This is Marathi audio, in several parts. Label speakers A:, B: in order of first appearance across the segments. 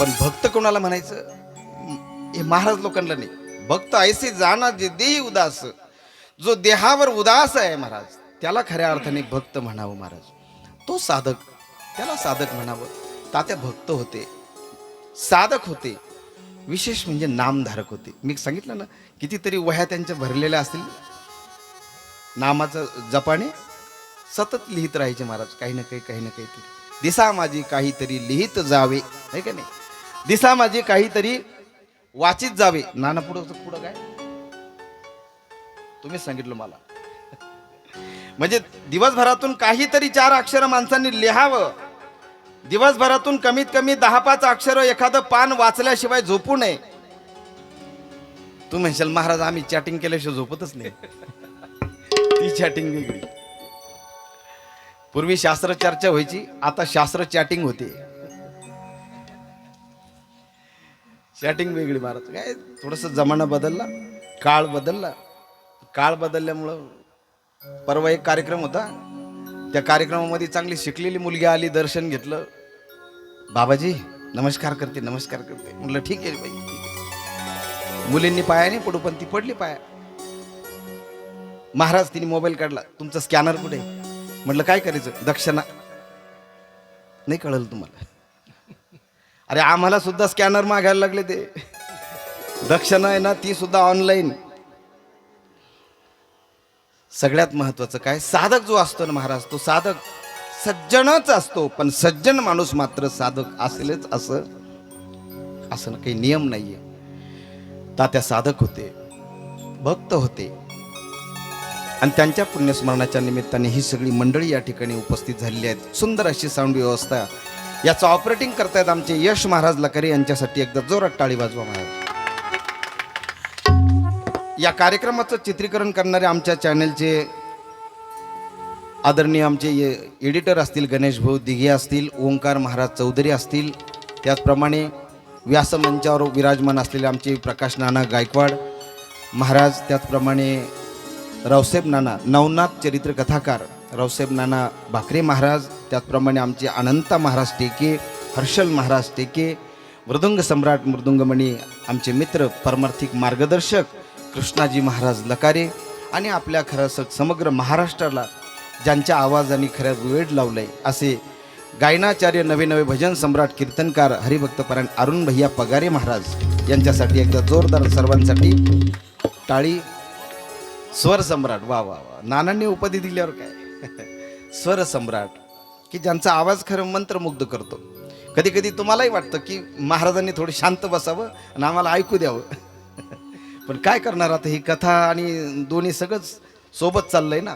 A: पण भक्त कोणाला म्हणायचं? हे महाराज लोकांना नाही. भक्त ऐसे जाणार जे देही उदास. जो देहावर उदास आहे महाराज त्याला खऱ्या अर्थाने भक्त म्हणावं महाराज. तो साधक त्याला साधक म्हणावं. तात्या भक्त होते साधक होते विशेष म्हणजे नामधारक होते. मी सांगितलं ना कितीतरी वह्या त्यांच्या भरलेल्या असतील. नामाचं जपाने सतत लिहित राहायचे महाराज काही ना काही काही ना काहीतरी दिसा माझी काहीतरी लिहित जावे आहे का नाही? दिसा माझी काहीतरी वाचित जावे. नाना पुढं पुढं काय? तुम्हीच सांगितलं मला. म्हणजे दिवसभरातून काहीतरी चार अक्षर माणसांनी लिहावं. दिवसभरातून कमीत कमी दहा पाच अक्षर एखादं पान वाचल्याशिवाय झोपू नये. तू म्हणशाल महाराज आम्ही चॅटिंग केल्याशिवाय झोपतच नाही. ती चॅटिंग वेगळी. पूर्वी शास्त्र चर्चा व्हायची आता शास्त्र चॅटिंग होते. सॅटिंग वेगळी महाराज काय थोडस जमाना बदलला काळ बदलला. काळ बदलल्यामुळं परवा एक कार्यक्रम होता. त्या कार्यक्रमामध्ये चांगली शिकलेली मुलगी आली दर्शन घेतलं. बाबाजी नमस्कार करते नमस्कार करते. म्हटलं ठीक आहे बाई. ठीक आहे मुलींनी पाया नाही पडू पण ती पडली पाया. महाराज तिने मोबाईल काढला. तुमचा स्कॅनर कुठे? म्हटलं काय करायचं? दक्षिणा. नाही कळलं तुम्हाला. अरे आम्हाला सुद्धा स्कॅनर मागायला लागले ते. दक्षिणा आहे ना ती सुद्धा ऑनलाईन सगळ्यात महत्वाचं काय? साधक जो असतो ना महाराज तो साधक सज्जनच असतो पण सज्जन माणूस मात्र साधक असेलच असं असं काही नियम नाहीये. तात्या साधक होते भक्त होते. आणि त्यांच्या पुण्यस्मरणाच्या निमित्ताने ही सगळी मंडळी या ठिकाणी उपस्थित झालेली आहेत. सुंदर अशी साऊंड व्यवस्था याचं ऑपरेटिंग करतायत आमचे यश महाराज लकरे यांच्यासाठी एकदा जोरात टाळी वाजवा महाराज या कार्यक्रमाचं चित्रीकरण करणारे आमच्या चॅनलचे आदरणीय आमचे एडिटर असतील गणेश भाऊ दिघे असतील ओंकार महाराज चौधरी असतील त्याचप्रमाणे व्यासमंचावर विराजमान असलेले आमचे प्रकाश नाना गायकवाड महाराज त्याचप्रमाणे रावसाहेब नाना नवनाथ चरित्र कथाकार रावसाहेब नाना भाकरे महाराज त्याचप्रमाणे आमचे अनंता महाराज टेके हर्षल महाराज टेके मृदुंग सम्राट मृदुंगमणी आमचे मित्र परमार्थिक मार्गदर्शक कृष्णाजी महाराज लकारे आणि आपल्या खरं समग्र महाराष्ट्राला ज्यांच्या आवाजाने खऱ्या वेळ लावलंय असे गायनाचार्य नवे नवे भजन सम्राट कीर्तनकार हरिभक्तपरायण अरुण भैया पगारे महाराज यांच्यासाठी एकदा जोरदार सर्वांसाठी टाळी. स्वर सम्राट वा वा वा. नानांनी उपाधी दिल्यावर काय? स्वर सम्राट. की ज्यांचा आवाज खरं मंत्रमुग्ध करतो. कधी कधी तुम्हालाही वाटतं की महाराजांनी थोडं शांत बसावं आणि आम्हाला ऐकू द्यावं. पण काय करणार आता ही कथा आणि दोन्ही सगळंच सोबत चाललंय ना?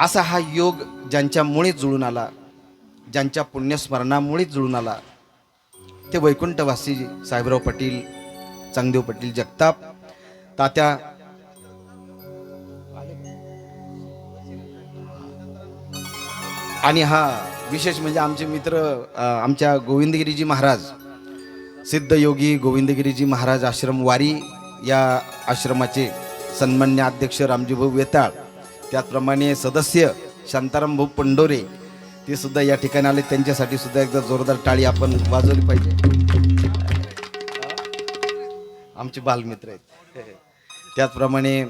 A: असा हा योग ज्यांच्यामुळे जुळून आला ज्यांच्या पुण्यस्मरणामुळेच जुळून आला ते वैकुंठवासी साहेबराव पाटील चांगदेव पाटील जगताप तात्या आणि हा विशेष म्हणजे आमचे मित्र आमच्या गोविंदगिरीजी महाराज सिद्ध योगी गोविंदगिरीजी महाराज आश्रम वारी या आश्रमाचे सन्मान्य अध्यक्ष रामजीभाऊ वेताळ त्याचप्रमाणे सदस्य शांताराम भाऊ पंडोरे ते सुद्धा या ठिकाणी आले. त्यांच्यासाठी सुद्धा एकदा जोरदार टाळी आपण वाजवली पाहिजे. आमचे बालमित्र आहेत. त्याचप्रमाणे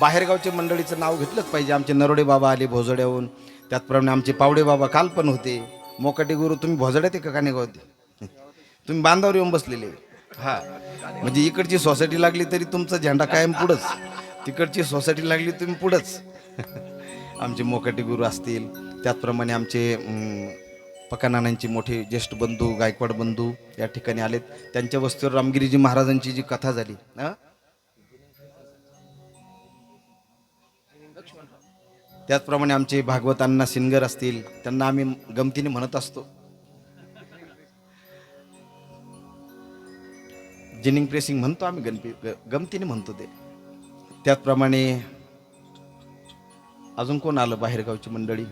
A: बाहेरगावच्या मंडळीचं नाव घेतलंच पाहिजे. आमचे नरोडे बाबा आले भोजड्याहून. त्याचप्रमाणे आमचे पावडे बाबा काल पण होते. मोकाटे गुरु तुम्ही भोजड्यात ते का कानेगाव होते तुम्ही बांधावर येऊन बसलेले. हा. म्हणजे इकडची सोसायटी लागली तरी तुमचा झेंडा कायम पुढंच. तिकडची सोसायटी लागली तुम्ही पुढंच. आमचे मोकाटे गुरु असतील. त्याचप्रमाणे आमचे पकानानांचे मोठे ज्येष्ठ बंधू गायकवाड बंधू या ठिकाणी आलेत. त्यांच्या वस्तीवर रामगिरीजी महाराजांची जी कथा झाली हा? त्याचप्रमाणे आमचे भागवतांना सिंगर असतील त्यांना आम्ही गमतीने म्हणत असतो. जिनिंग प्रेसिंग म्हणतो आम्ही गणपी ग- गमतीने म्हणतो ते. त्याचप्रमाणे अजून कोण आलं बाहेरगावची मंडळी?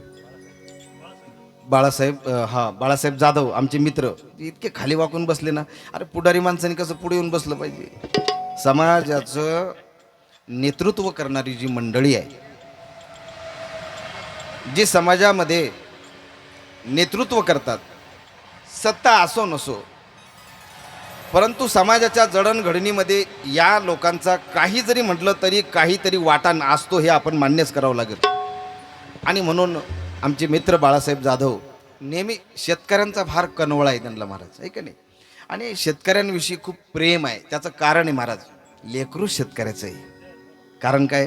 A: बाळासाहेब हा बाळासाहेब जाधव आमचे मित्र. इतके खाली वाकून बसले ना. अरे पुढारी माणसाने कसं पुढे येऊन बसलं पाहिजे? समाजाचं नेतृत्व करणारी जी मंडळी आहे जी समाजामध्ये नेतृत्व करतात सत्ता असो नसो परंतु समाजाच्या जडणघडणीमध्ये या लोकांचा काही जरी म्हटलं तरी काहीतरी वाटा असतो हे आपण मान्यच करावं लागेल. आणि म्हणून आमचे मित्र बाळासाहेब जाधव नेहमी शेतकऱ्यांचा भार कनवळा आहे त्यांना महाराज आहे का नाही? आणि शेतकऱ्यांविषयी खूप प्रेम आहे त्याचं कारण आहे महाराज लेकरू शेतकऱ्याचं आहे. कारण काय?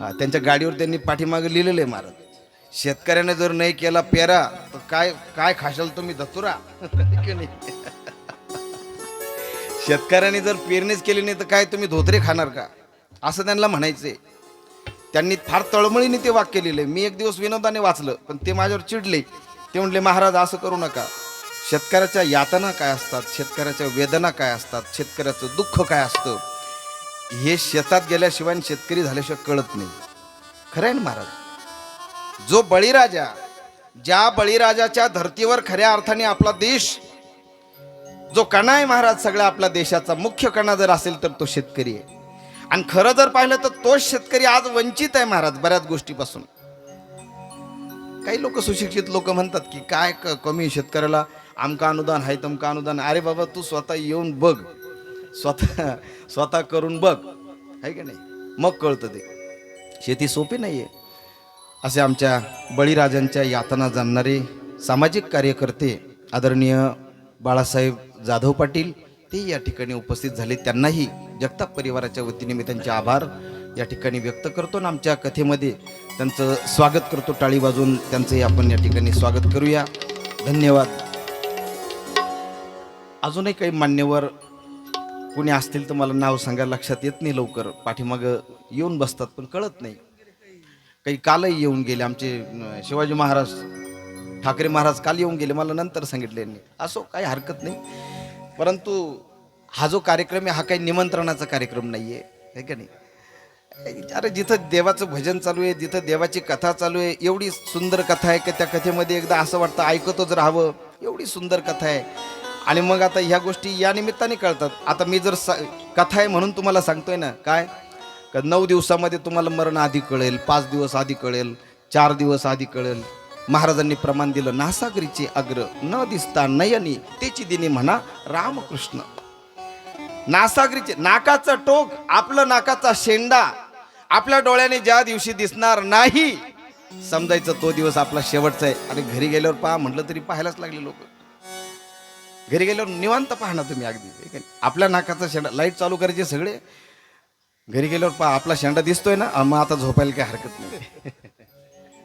A: हा त्यांच्या गाडीवर त्यांनी पाठीमागे लिहिलेलं आहे महाराज. शेतकऱ्याने जर नाही केला पेरा तर काय काय खाशाल तुम्ही धतुरा? शेतकऱ्याने नाही? जर पेरणीच केली नाही तर काय तुम्ही धोत्रे खाणार का? असं त्यांना म्हणायचंय. त्यांनी फार तळमळीने ते वाक्य लिहिले मी एक दिवस विनोदाने वाचलं पण ते माझ्यावर चिडले. ते म्हणले महाराज असं करू नका. शेतकऱ्याच्या यातना काय असतात? शेतकऱ्याच्या वेदना काय असतात? शेतकऱ्याचं दुःख काय असतं? हे शेतात गेल्याशिवाय शेतकरी झाल्याशिवाय कळत नाही. खरं आहे ना महाराज? जो बळीराजा ज्या बळीराजाच्या धर्तीवर खऱ्या अर्थाने आपला देश जो कणा आहे महाराज सगळ्या आपल्या देशाचा मुख्य कणा जर असेल तर तो शेतकरी आहे. आणि खरं जर पाहिलं तर तोच शेतकरी आज वंचित आहे महाराज बऱ्याच गोष्टीपासून. काही लोक सुशिक्षित लोक म्हणतात की काय क- कमी आहे शेतकऱ्याला? आमका अनुदान आहे तमका अनुदान अरे बाबा तू स्वतः येऊन बघ. स्वतः स्वतः करून बघ. आहे का नाही? मग कळतं ते. शेती सोपी नाही आहे असे आमच्या बळीराजांच्या यातना जाणणारे सामाजिक कार्यकर्ते आदरणीय बाळासाहेब जाधव पाटील ते या ठिकाणी उपस्थित झाले. त्यांनाही जगताप परिवाराच्या वतीने मी त्यांचे आभार या ठिकाणी व्यक्त करतो आणि आमच्या कथेमध्ये त्यांचं स्वागत करतो. टाळी वाजून त्यांचंही आपण या ठिकाणी स्वागत करूया. धन्यवाद. अजूनही काही मान्यवर कोणी असतील तर मला नाव सांगायला लक्षात येत नाही लवकर. पाठीमागं येऊन बसतात पण कळत नाही. काही कालही येऊन गेले आमचे शिवाजी महाराज ठाकरे महाराज काल येऊन गेले मला नंतर सांगितले यांनी. असो काही हरकत नाही. परंतु हा जो कार्यक्रम आहे हा काही निमंत्रणाचा कार्यक्रम नाही आहे है का नाही? अरे जिथं देवाचं भजन चालू आहे जिथं देवाची कथा चालू आहे एवढी सुंदर कथा आहे की त्या कथेमध्ये एकदा असं वाटतं ऐकतच राहावं. एवढी सुंदर कथा आहे. आणि मग आता ह्या गोष्टी या निमित्ताने कळतात. आता मी जर सा कथा आहे म्हणून तुम्हाला सांगतोय ना काय? का नऊ दिवसामध्ये तुम्हाला मरण आधी कळेल पाच दिवस आधी कळेल चार दिवस आधी कळेल. महाराजांनी प्रमाण दिलं नासागरीचे अग्र न दिसता नयनी तेची दिनी म्हणा रामकृष्ण. नासागरीचे नाकाचं टोक आपलं नाकाचा शेंडा आपल्या डोळ्याने ज्या दिवशी दिसणार नाही समजायचं तो दिवस आपला शेवटचा आहे. आणि घरी गेल्यावर पहा म्हटलं तरी पाहायलाच लागले लोक. घरी गेल्यावर निवांत पाहा ना तुम्ही अगदी. आपल्या नाकाचा शेंडा लाइट चालू करायचे सगळे. घरी गेल्यावर पा आपला शेंडा दिसतोय ना मग आता झोपायला काही हरकत नाही.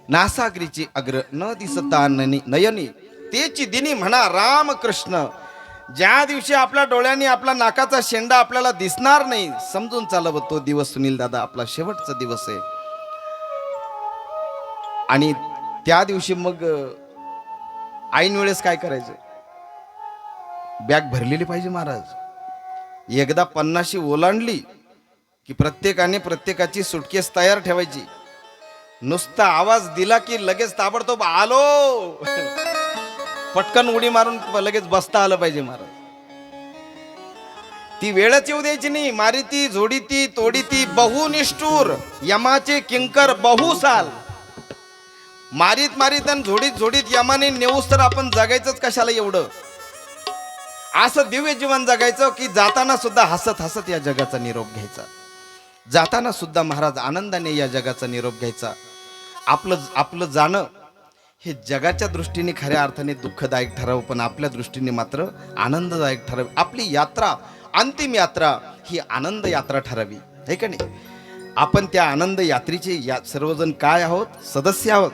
A: नासागरीची अग्र न दिसता ननी नयनी तेची दिनी म्हणा रामकृष्ण. ज्या दिवशी आपल्या डोळ्यांनी आपला नाकाचा शेंडा आपल्याला दिसणार नाही समजून चालव तो दिवस सुनील दादा आपला शेवटचा दिवस आहे. आणि त्या दिवशी मग ऐन वेळेस काय करायचं? बॅग भरलेली पाहिजे महाराज. एकदा पन्नाशी ओलांडली की प्रत्येकाने प्रत्येकाची सुटकेस तयार ठेवायची. नुसता आवाज दिला की लगेच ताबडतोब आलो. पटकन उडी मारून लगेच बसता आलं पाहिजे महाराज. ती वेळच येऊ द्यायची नाही. मारिती झोडीती तोडीती बहुनिष्ठूर बहु निष्ठूर यमाचे किंकर बहु साल. मारीत मारीत आणि झोडीत झोडीत यमाने नेऊस तर आपण जगायचंच कशाला एवढं? असं दिव्य जीवन जगायचं की जाताना सुद्धा हसत हसत या जगाचा निरोप घ्यायचा. जाताना सुद्धा महाराज आनंदाने या जगाचा निरोप घ्यायचा. आपलं आपलं जाणं हे जगाच्या दृष्टीने खऱ्या अर्थाने दुःखदायक ठरावं पण आपल्या दृष्टीने मात्र आनंददायक ठरावी. आपली यात्रा अंतिम यात्रा ही आनंद यात्रा ठरावी. हे का नाही? आपण त्या आनंद यात्रेचे या सर्वजण काय आहोत? सदस्य आहोत.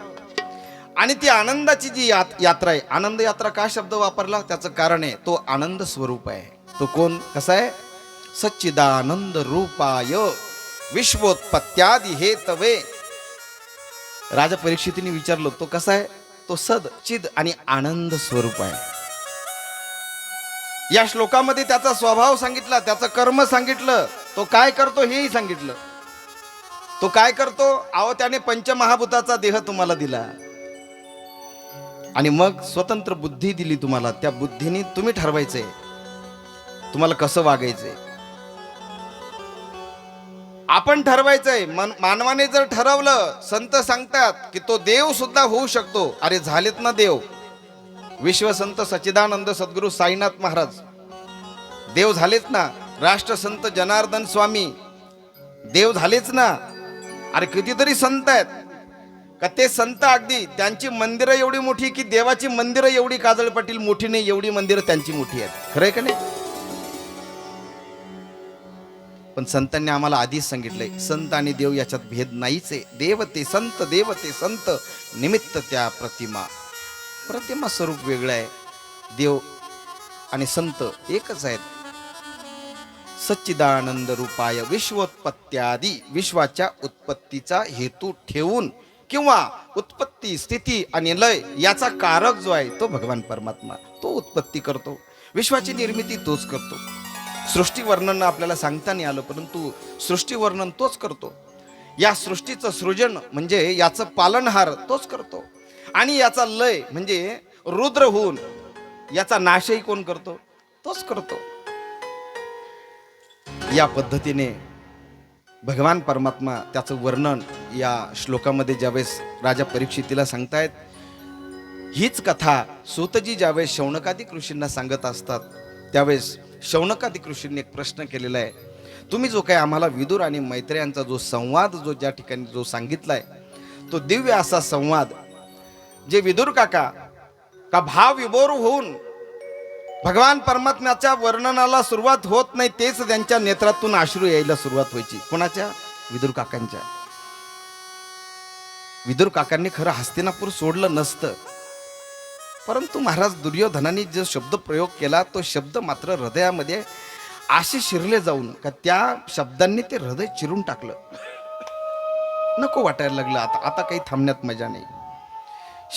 A: आणि ती आनंदाची जी यात यात्रा आहे आनंद यात्रा का शब्द वापरला? त्याचं कारण आहे तो आनंद स्वरूप आहे. तो कोण? कसा आहे? सच्चिदानंद रूपाय. विश्वोत्पत्त्यादी हे तवे राजा परीक्षितीने विचारलं तो कसा आहे? तो सद चिद आणि आनंद स्वरूप आहे. या श्लोकामध्ये त्याचा स्वभाव सांगितला त्याचं कर्म सांगितलं. तो काय करतो हेही सांगितलं. तो काय करतो? अहो त्याने पंचमहाभूताचा देह तुम्हाला दिला. आणि मग स्वतंत्र बुद्धी दिली तुम्हाला. त्या बुद्धीने तुम्ही ठरवायचंय तुम्हाला कसं वागायचंय आपण ठरवायचंय. मन मानवाने जर ठरवलं संत सांगतात की तो देव सुद्धा होऊ शकतो. अरे झालेत ना देव. विश्वसंत सच्चिदानंद सद्गुरू साईनाथ महाराज. देव झालेच ना? राष्ट्रसंत जनार्दन स्वामी. देव झालेच ना? अरे कितीतरी संत आहेत. का ते संत अगदी त्यांची मंदिरं एवढी मोठी की देवाची मंदिरं एवढी काजळ पाटील मोठी नाही एवढी मंदिरं त्यांची मोठी आहेत. खरंय का नाही? पण संतांनी आम्हाला आधीच सांगितलंय संत आणि देव याच्यात भेद नाहीच आहे. देव ते संत देव ते संत निमित्त त्या प्रतिमा. प्रतिमा स्वरूप वेगळं आहे. देव आणि संत एकच आहेत. सच्चिदानंद रूपाय विश्वोत्पत्त्यादी विश्वाच्या उत्पत्तीचा हेतू ठेवून किंवा उत्पत्ती स्थिती आणि लय याचा कारक जो आहे तो भगवान परमात्मा. तो उत्पत्ती करतो. विश्वाची निर्मिती तोच करतो. सृष्टीवर्णन आपल्याला सांगता नाही आलं परंतु सृष्टीवर्णन तोच करतो. या सृष्टीचं सृजन म्हणजे याचं पालनहार तोच करतो. आणि याचा लय म्हणजे रुद्र होऊन याचा नाशही कोण करतो? तोच करतो. या पद्धतीने भगवान परमात्मा त्याचं वर्णन या श्लोकामध्ये ज्यावेळेस राजा परीक्षितीला सांगतायत हीच कथा सूतजी ज्यावेळेस शौनकादी ऋषींना सांगत असतात त्यावेळेस शौनकादी ऋषींनी एक प्रश्न केलेला आहे. तुम्ही जो काय आम्हाला विदुर आणि मैत्र्यांचा जो संवाद जो ज्या ठिकाणी जो सांगितलाय तो दिव्य असा संवाद जे विदुर काका का भाव विभोर होऊन भगवान परमात्म्याच्या वर्णनाला सुरुवात होत नाही तेच त्यांच्या नेत्रातून आश्रू यायला सुरुवात व्हायची. कोणाच्या? विदुर काकांच्या. विदुर काकांनी खरं हस्तिनापूर सोडलं नसतं. परंतु महाराज दुर्योधनाने जो शब्द प्रयोग केला तो शब्द मात्र हृदयामध्ये असे शिरले जाऊन का त्या शब्दांनी ते हृदय चिरून टाकलं. नको वाटायला लागलं आता आता काही थांबण्यात मजा नाही.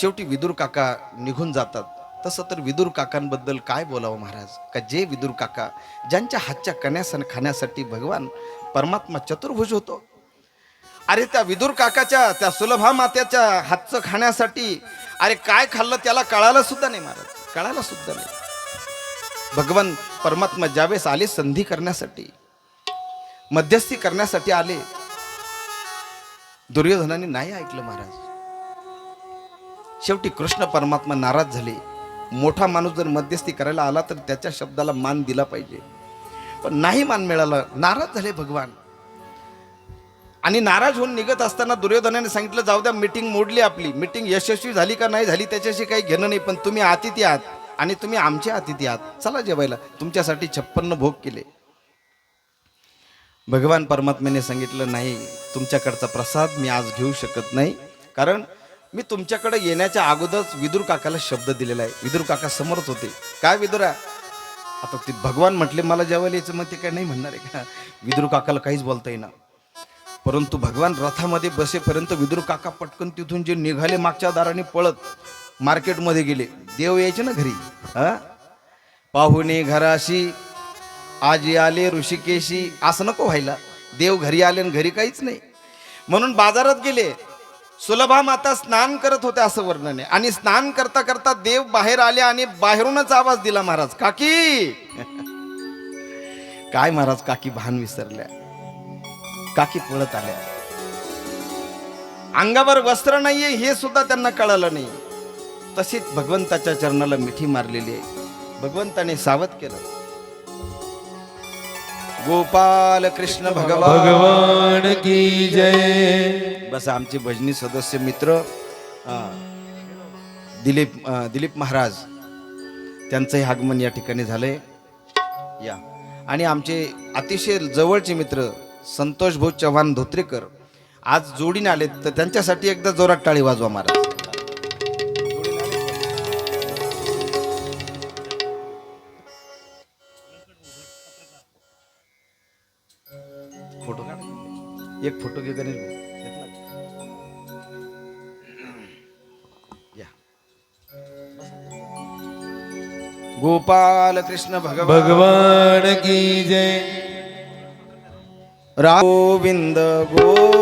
A: शेवटी विदुर काका निघून जातात. तसं तर विदुर काकांबद्दल काय बोलावं महाराज? का जे विदुर काका ज्यांच्या हातच्या कण्यास खाण्यासाठी भगवान परमात्मा चतुर्भुज होतो. अरे त्या विदुर काकाच्या त्या सुलभा मात्याच्या हातचं खाण्यासाठी अरे काय खाल्लं त्याला कळायला सुद्धा नाही महाराज. कळायला सुद्धा नाही. भगवान परमात्मा ज्यावेळेस आले संधी करण्यासाठी मध्यस्थी करण्यासाठी आले दुर्योधनाने नाही ऐकलं महाराज. शेवटी कृष्ण परमात्मा नाराज झाले. मोठा माणूस जर मध्यस्थी करायला आला तर त्याच्या शब्दाला मान दिला पाहिजे. पण नाही मान मिळाला. नाराज झाले भगवान. आणि नाराज होऊन निघत असताना दुर्योधनाने सांगितलं जाऊ द्या मीटिंग मोडली आपली. मीटिंग यशस्वी झाली का नाही झाली त्याच्याशी काही घेणं नाही पण तुम्ही अतिथी आहात आणि तुम्ही आमचे अतिथी आहात. चला जेवायला. तुमच्यासाठी छप्पन्न भोग केले. भगवान परमात्म्याने सांगितलं नाही तुमच्याकडचा प्रसाद मी आज घेऊ शकत नाही. कारण मी तुमच्याकडे येण्याच्या अगोदरच विदुर काकाला शब्द दिलेला आहे. विदुर काका समोरच होते. काय विदुरा? आता ते भगवान म्हटले मला जेवायला यायचं. मग ते काय नाही म्हणणार आहे का? विदुर काकाला काहीच बोलता येईना. परंतु भगवान रथामध्ये बसेपर्यंत विदुर काका पटकन तिथून जे निघाले मागच्या दाराने पळत मार्केटमध्ये गेले. देव यायचे ना घरी? हा? पाहुणे घराशी आजी आले ऋषिकेशी असं नको व्हायला. देव घरी आले आणि घरी काहीच नाही. म्हणून बाजारात गेले. सुलभा माता स्नान करत होत्या असं वर्णन आहे. आणि स्नान करता करता देव बाहेर आले आणि बाहेरूनच आवाज दिला महाराज काकी! काय महाराज काकी भान विसरल्या. काकी पळत आल्या. अंगावर वस्त्र नाहीये हे सुद्धा त्यांना कळालं नाही. तशीच भगवंताच्या चरणाला मिठी मारलेली आहे. भगवंताने सावध केलं. गोपाल कृष्ण भगवान.
B: भगवान की जय.
A: बस आमचे भजनी सदस्य मित्र दिलीप दिलीप महाराज त्यांचंही आगमन या ठिकाणी झालंय. या. आणि आमचे अतिशय जवळचे मित्र संतोष भाऊ चव्हाण धोत्रेकर आज जोडीने आले तर त्यांच्यासाठी एकदा जोरात टाळी वाजवा महाराज. फोटो एक फोटो घे गणेश गोपाल कृष्ण
B: भगवान की जय.
A: गोविंद गो